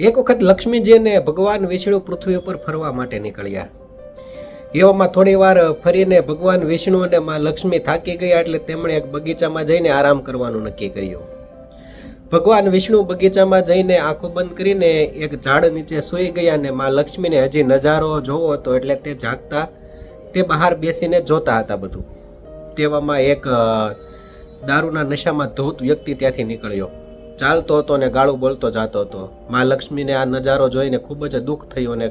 એક વખત લક્ષ્મીજીને ભગવાન વિષ્ણુ પૃથ્વી ઉપર ફરવા માટે નીકળ્યા. એવામાં થોડી વાર ફરીને ભગવાન વિષ્ણુ અને માં લક્ષ્મી થાકી ગયા એટલે તેમણે એક બગીચામાં જઈને આરામ કરવાનું નક્કી કર્યું. ભગવાન વિષ્ણુ બગીચામાં જઈને આંખો બંધ કરીને એક ઝાડ નીચે સૂઈ ગયા અને માં લક્ષ્મીને હજી નજારો જોવો હતો એટલે તે જાગતા, તે બહાર બેસીને જોતા હતા બધું. તેવામાં એક દારૂના નશામાં ધોત વ્યક્તિ ત્યાંથી નીકળ્યો. ચાલતો હતો ને ગાળું બોલતો જતો હતો. મા લક્ષ્મીને આ નજારો જોઈને ખૂબ જ દુઃખ થયું અને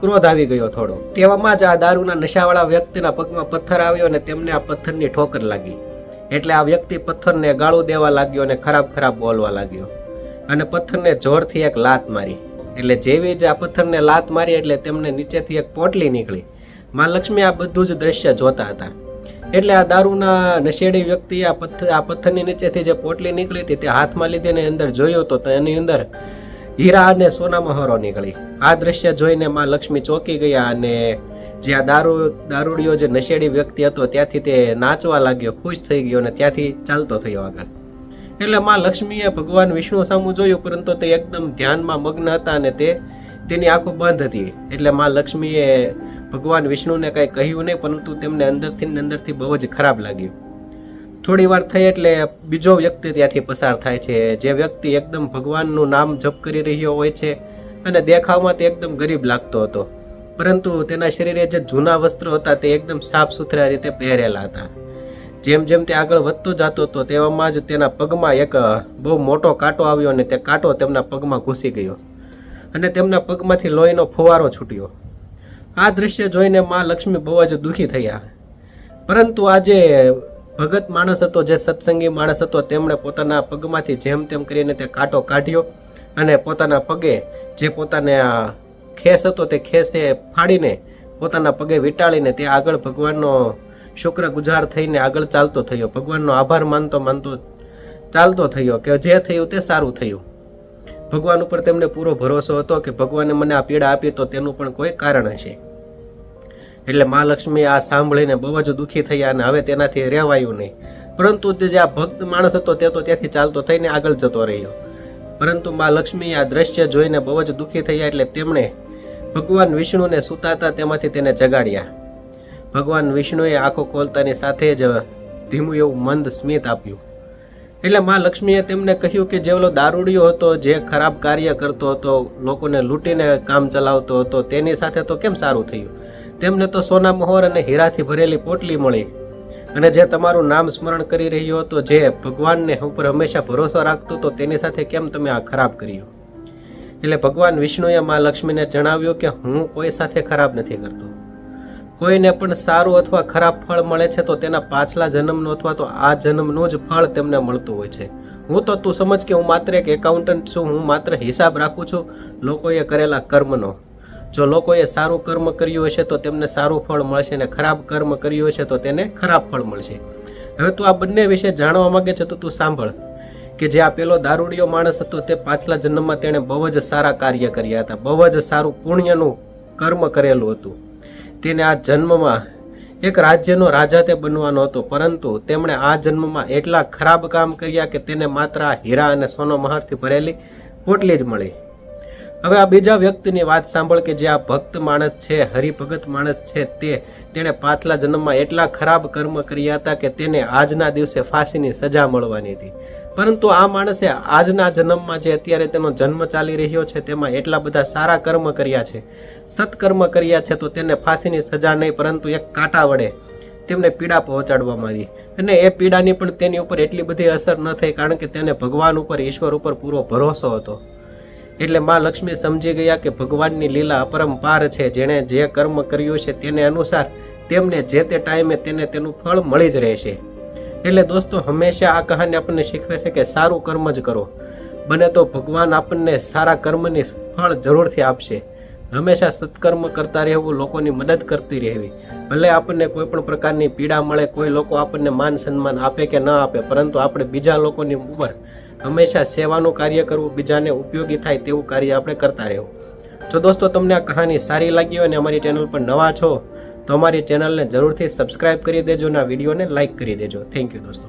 ક્રોધ આવી ગયો થોડો. તેવામાં જ આ દારૂના નશાવાળા વ્યક્તિના પગમાં પથ્થર આવ્યો અને તેમને આ પથ્થરની ઠોકર લાગી. એટલે આ વ્યક્તિ પથ્થરને ગાળું દેવા લાગ્યો અને ખરાબ ખરાબ બોલવા લાગ્યો. અને પથ્થરને જોરથી એક લાત મારી. એટલે જેવી જ આ પથ્થરને લાત મારી એટલે તેમને નીચેથી એક પોટલી નીકળી. મા લક્ષ્મી આ બધું જ દ્રશ્ય જોતા હતા. એટલે આ દારૂના નશેડી વ્યક્તિ આ પથ્થર આ પથ્થરની નીચેથી જે પોટલી નીકળી હતી તે હાથમાં લીધીને અંદર જોયું તો એની અંદર હીરા અને સોના મહોરો નીકળી. આ દ્રશ્ય જોઈને માં લક્ષ્મી ચોંકી ગયા અને જે આ દારૂ, દારૂડિયો જે નશેડી વ્યક્તિ હતો ત્યાંથી તે નાચવા લાગ્યો, ખુશ થઈ ગયો અને ત્યાંથી ચાલતો થયો આગળ. એટલે માં લક્ષ્મીએ ભગવાન વિષ્ણુ સામું જોયું, પરંતુ તે એકદમ ધ્યાનમાં મગ્ન હતા અને તે, તેની આંખો બંધ હતી. એટલે માં લક્ષ્મીએ ભગવાન વિષ્ણુને કાંઈ કહ્યું નહીં, પરંતુ તેમને અંદરથી ને અંદરથી બહુ જ ખરાબ લાગ્યું. થોડી વાર થઈ એટલે બીજો વ્યક્તિ ત્યાંથી પસાર થાય છે. જે વ્યક્તિ એકદમ ભગવાનનું નામ જપ કરી રહ્યો હોય છે અને દેખાવમાં તે એકદમ ગરીબ લાગતો હતો. પરંતુ તેના શરીરે જે જૂના વસ્ત્રો હતા તે એકદમ સાફ સુથરા રીતે પહેરેલા હતા. જેમ જેમ તે આગળ વધતો જતો હતો, તેવામાં જ તેના પગમાં એક બહુ મોટો કાંટો આવ્યો અને તે કાંટો તેમના પગમાં ઘૂસી ગયો. અને તેમના પગમાંથી લોહીનો ફુવારો છૂટ્યો. આ દ્રશ્ય જોઈને માં લક્ષ્મી બહુ જ દુઃખી થયા પરંતુ આજે ભગત માણસ હતો, જે સત્સંગી માણસ હતો, તેમણે પોતાના પગમાંથી જેમ તેમ કરીને તે કાંટો કાઢ્યો અને પોતાના પગે જે પોતાને ખેસ હતો તે ખેસે ફાડીને પોતાના પગે વીંટાળીને તે આગળ ભગવાનનો શુક્ર ગુજાર થઈને આગળ ચાલતો થયો. ભગવાનનો આભાર માનતો માનતો ચાલતો થયો કે જે થયું તે સારું થયું. ભગવાન ઉપર તેમને પૂરો ભરોસો હતો કે ભગવાને મને આ પીડા આપી તો તેનું પણ કોઈ કારણ હશે. એટલે મા લક્ષ્મી આ સાંભળીને બહુ જ દુઃખી થયા અને હવે તેનાથી રહેવાયું નહીં. પરંતુ જે આ ભક્ત માણસ હતો તે તો ત્યાંથી ચાલતો થઈને આગળ જતો રહ્યો. પરંતુ મા લક્ષ્મી આ દ્રશ્ય જોઈને બહુ જ દુઃખી થયા એટલે તેમણે ભગવાન વિષ્ણુને સુતાતા તેમાંથી તેને જગાડ્યા. ભગવાન વિષ્ણુએ આંખો ખોલતાની સાથે જ ધીમું એવું મંદ સ્મિત આપ્યું. એટલે મા લક્ષ્મીએ તેમને કહ્યું કે જેવલો દારૂડિયો હતો, જે ખરાબ કાર્ય કરતો હતો, લોકોને લૂંટીને કામ ચલાવતો હતો, તેની સાથે તો કેમ સારું થયું? તેમને તો સોના મહોર અને હીરાથી ભરેલી પોટલી મળી. અને જે તમારું નામ સ્મરણ કરી રહ્યો હતો, જે ભગવાનને ઉપર હંમેશા ભરોસો રાખતો હતો, તેની સાથે કેમ તમે આ ખરાબ કર્યું? એટલે ભગવાન વિષ્ણુએ મા લક્ષ્મીને જણાવ્યું કે હું કોઈ સાથે ખરાબ નથી કરતો. કોઈને પણ સારું અથવા ખરાબ ફળ મળે છે તો તેના પાછલા જન્મનું અથવા તો આ જન્મનું જ ફળ તેમને મળતું હોય છે. હું તો તું સમજ કે હું માત્ર એક એકાઉન્ટન્ટ છું, હું માત્ર હિસાબ રાખું છું. લોકોએ કરેલા કર્મનો જો લોકોએ સારું કર્મ કર્યું હશે તો તેમને સારું ફળ મળશે અને ખરાબ કર્મ કર્યું હશે તો તેને ખરાબ ફળ મળશે. હવે તું આ બંને વિશે જાણવા માંગે છે તો તું સાંભળ કે જે આ પેલો દારૂડિયો માણસ હતો તે પાછલા જન્મમાં તેણે બહુ જ સારા કાર્ય કર્યા હતા, બહુ જ સારું પુણ્યનું કર્મ કરેલું હતું. તેને આ જન્મમાં એક રાજ્યનો રાજા તે બનવાનો હતો, પરંતુ તેમણે આ જન્મમાં એટલા ખરાબ કામ કર્યા કે તેને માત્ર હીરા અને સોનો મહારથી ભરેલી પોટલી જ મળી. હવે આ બીજા વ્યક્તિની વાત સાંભળ કે જે આ ભક્ત માણસ છે, હરિભગત માણસ છે તે, તેણે પાછલા જન્મમાં એટલા ખરાબ કર્મ કર્યા હતા કે તેને આજના દિવસે ફાંસીની સજા મળવાની હતી. પરંતુ આ માણસે આજના જન્મમાં જે અત્યારે તેનો જન્મ ચાલી રહ્યો છે, તેમાં એટલા બધા સારા કર્મ કર્યા છે. સત્કર્મ કર્યા છે તો તેને ફાંસીની સજા નહીં, પરંતુ એક કાંટા વડે તેમને પીડા પહોંચાડવામાં આવી. અને એ પીડાની પણ તેની ઉપર એટલી બધી અસર ન થઈ, કારણ કે તેને ભગવાન ઉપર, ઈશ્વર ઉપર પૂરો ભરોસો હતો. એટલે માં લક્ષ્મી સમજી ગયા કે ભગવાનની લીલા અપરંપાર છે, જેણે જે કર્મ કર્યું છે તેને અનુસાર તેમને જે તે ટાઈમે તેને તેનું ફળ મળી જ રહેશે. એટલે દોસ્તો, હંમેશા આ કહાની આપણને શીખવે છે કે સારું કર્મ જ કરો. બને તો ભગવાન આપણને સારા કર્મની ફળ જરૂરથી આપશે. હંમેશા સત્કર્મ કરતા રહેવું લોકોની મદદ કરતી રહેવી. ભલે આપણને કોઈ પણ પ્રકારની પીડા મળે, કોઈ લોકો આપણને માન સન્માન આપે કે ન આપે, પરંતુ આપણે બીજા લોકોની ઉપર હંમેશા સેવાનું કાર્ય કરવું, બીજાને ઉપયોગી થાય તેવું કાર્ય આપણે કરતા રહેવું. જો દોસ્તો, તમને આ કહાની સારી લાગી હોય અને અમારી ચેનલ પર નવા છો, તો અમારી ચેનલને જરૂરથી સબસ્ક્રાઇબ કરી દેજો અને આ વિડીયોને લાઇક કરી દેજો. થેન્ક યુ દોસ્તો.